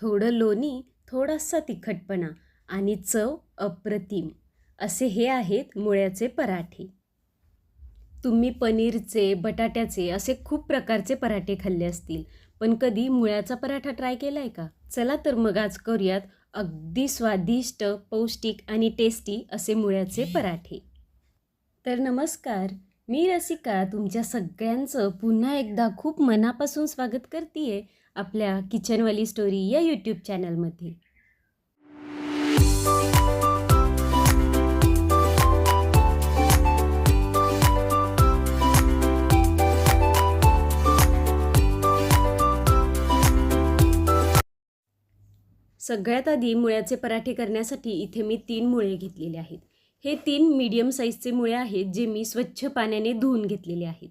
थोडं लोणी थोडासा तिखटपणा आणि चव अप्रतिम असे हे आहेत मुळ्याचे पराठे. तुम्ही पनीरचे बटाट्याचे असे खूप प्रकारचे पराठे खाल्ले असतील पण कधी मुळ्याचा पराठा ट्राय केला आहे का? चला तर मग आज करूयात अगदी स्वादिष्ट पौष्टिक आणि टेस्टी असे मुळ्याचे पराठे. तर नमस्कार मी रसिका तुमच्या सगळ्यांचं पुन्हा एकदा खूप मनापासून स्वागत करते आपल्या किचनवाली स्टोरी या यूट्यूब चॅनलमध्ये सगळ्यात आधी मुळ्याचे पराठे करण्यासाठी इथे मी तीन मुळे घेतलेले आहेत. हे तीन मीडियम साईजचे मुळे आहेत जे मी स्वच्छ पाण्याने धुवून घेतलेले आहेत.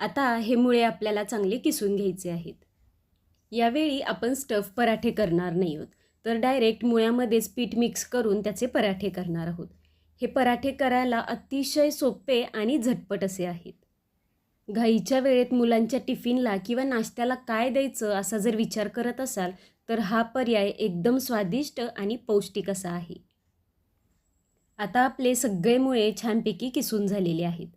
आता हे मुळे आपल्याला चांगले किसून घ्यायचे आहेत. यावेळी आपण स्टफ पराठे करणार नाही आहोत. तर डायरेक्ट मुळ्यामध्येच पीठ मिक्स करून त्याचे पराठे करणार आहोत. हे पराठे करायला अतिशय सोपे आणि झटपट असे आहेत. घाईच्या वेळेत मुलांच्या टिफिनला किंवा नाश्त्याला काय द्यायचं असा जर विचार करत असाल तर हा पर्याय एकदम स्वादिष्ट आणि पौष्टिक असा आहे. आता आपले सगळे मुळे छानपैकी किसून झालेले आहेत.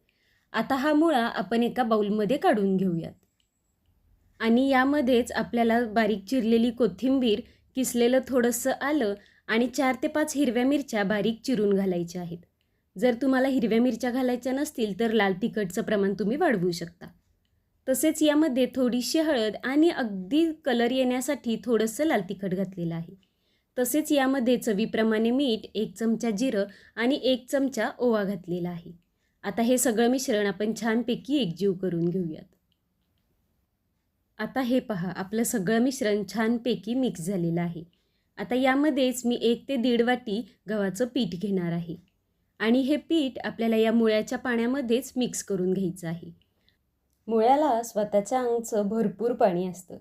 आता हा मुळा आपण एका बाऊलमध्ये काढून घेऊयात. आणि यामध्येच आपल्याला बारीक चिरलेली कोथिंबीर किसलेलं थोडंसं आलं आणि चार ते पाच हिरव्या मिरच्या बारीक चिरून घालायच्या आहेत. जर तुम्हाला हिरव्या मिरच्या घालायच्या नसतील तर लाल तिखटचं प्रमाण तुम्ही वाढवू शकता. तसेच यामध्ये थोडीशी हळद आणि अगदी कलर येण्यासाठी थोडंसं लाल तिखट घातलेलं आहे. तसेच यामध्ये चवीप्रमाणे मीठ एक चमचा जिरं आणि एक चमचा ओवा घातलेला आहे. आता हे सगळं मिश्रण आपण छानपैकी एकजीव करून घेऊयात. आता हे पहा आपलं सगळं मिश्रण छानपैकी मिक्स झालेलं आहे. आता यामध्येच मी एक ते दीड वाटी गव्हाचं पीठ घेणार आहे. आणि हे पीठ आपल्याला या मुळ्याच्या पाण्यामध्येच मिक्स करून घ्यायचं आहे. मुळ्याला स्वतःच्या अंगचं भरपूर पाणी असतं.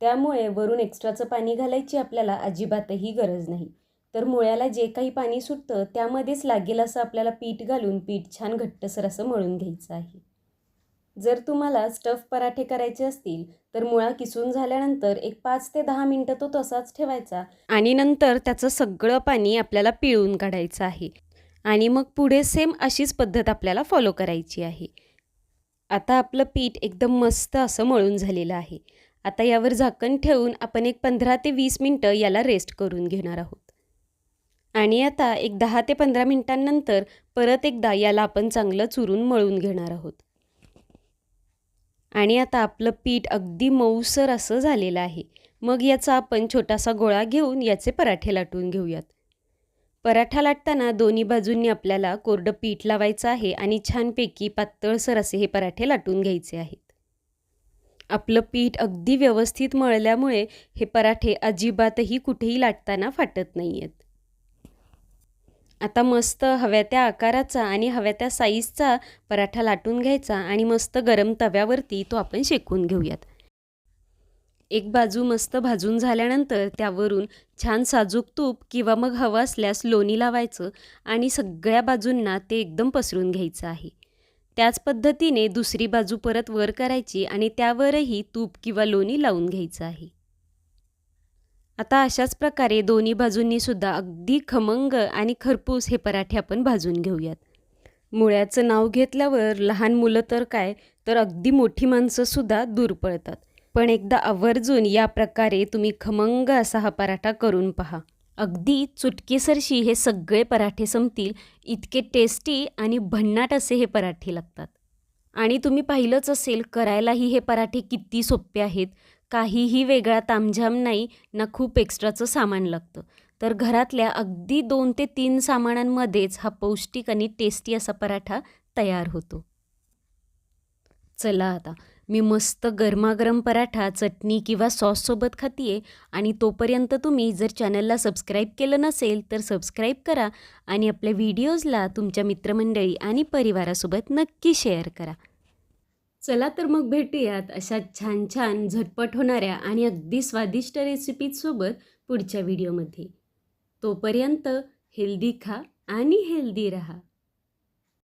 त्यामुळे वरून एक्स्ट्राचं पाणी घालायची आपल्याला अजिबातही गरज नाही. तर मुळ्याला जे काही पाणी सुटतं त्यामध्येच लागेल असं आपल्याला पीठ घालून पीठ छान घट्टसर असं मळून घ्यायचं आहे. जर तुम्हाला स्टफ पराठे करायचे असतील तर मुळा किसून झाल्यानंतर एक पाच ते दहा मिनटं तो तसाच ठेवायचा आणि नंतर त्याचं सगळं पाणी आपल्याला पिळून काढायचं आहे. आणि मग पुढे सेम अशीच पद्धत आपल्याला फॉलो करायची आहे. आता आपलं पीठ एकदम मस्त असं मळून झालेलं आहे. आता यावर झाकण ठेवून आपण एक पंधरा ते वीस मिनटं याला रेस्ट करून घेणार आहोत. आणि आता एक दहा ते पंधरा मिनटांनंतर परत एकदा याला आपण चांगलं चुरून मळून घेणार आहोत. आणि आता आपलं पीठ अगदी मऊसर असं झालेलं आहे. मग याचा आपण छोटासा गोळा घेऊन याचे पराठे लाटून घेऊयात. पराठा लाटताना दोन्ही बाजूंनी आपल्याला कोरडं पीठ लावायचं आहे आणि छानपैकी पातळसर असे हे पराठे लाटून घ्यायचे आहेत. आपलं पीठ अगदी व्यवस्थित मळल्यामुळे हे पराठे अजिबातही कुठेही लाटताना फाटत नाही आहेत आता मस्त हव्या त्या आकाराचा आणि हव्या त्या साईजचा पराठा लाटून घ्यायचा आणि मस्त गरम तव्यावरती तो आपण शेकून घेऊयात. एक बाजू मस्त भाजून झाल्यानंतर त्यावरून छान साजूक तूप किंवा मग हवं असल्यास लोणी लावायचं आणि सगळ्या बाजूंना ते एकदम पसरून घ्यायचं आहे. त्याच पद्धतीने दुसरी बाजू परत वर करायची आणि त्यावरही तूप किंवा लोणी लावून घ्यायचं आहे. आता अशाच प्रकारे दोन्ही बाजूंनी सुद्धा अगदी खमंग आणि खरपूस हे पराठे आपण भाजून घेऊयात. मुळ्याचं नाव घेतल्यावर लहान मुलं तर काय तर अगदी मोठी माणसंसुद्धा दूर पळतात. पण एकदा आवर्जून या प्रकारे तुम्ही खमंग असा हा पराठा करून पहा. अगदी चुटकीसरशी हे सगळे पराठे संपतील इतके टेस्टी आणि भन्नाट असे हे पराठे लागतात. आणि तुम्ही पाहिलंच असेल करायलाही हे पराठे किती सोपे आहेत. काहीही वेगळा तामझाम नाही ना खूप एक्स्ट्राचं सामान लागतं. तर घरातल्या अगदी दोन ते तीन सामानांमध्येच हा पौष्टिक आणि टेस्टी असा पराठा तयार होतो. चला आता मी मस्त गरमागरम पराठा चटणी किंवा सॉससोबत खातीये आणि तोपर्यंत तुम्ही जर चॅनलला सबस्क्राईब केलं नसेल तर सबस्क्राईब करा आणि आपल्या व्हिडिओजला तुमच्या मित्रमंडळी आणि परिवारासोबत नक्की शेअर करा. चला तर मग भेटूयात अशा छान छान झटपट होणाऱ्या आणि अगदी स्वादिष्ट रेसिपीजसोबत पुढच्या व्हिडिओमध्ये तोपर्यंत हेल्दी खा आणि हेल्दी रहा.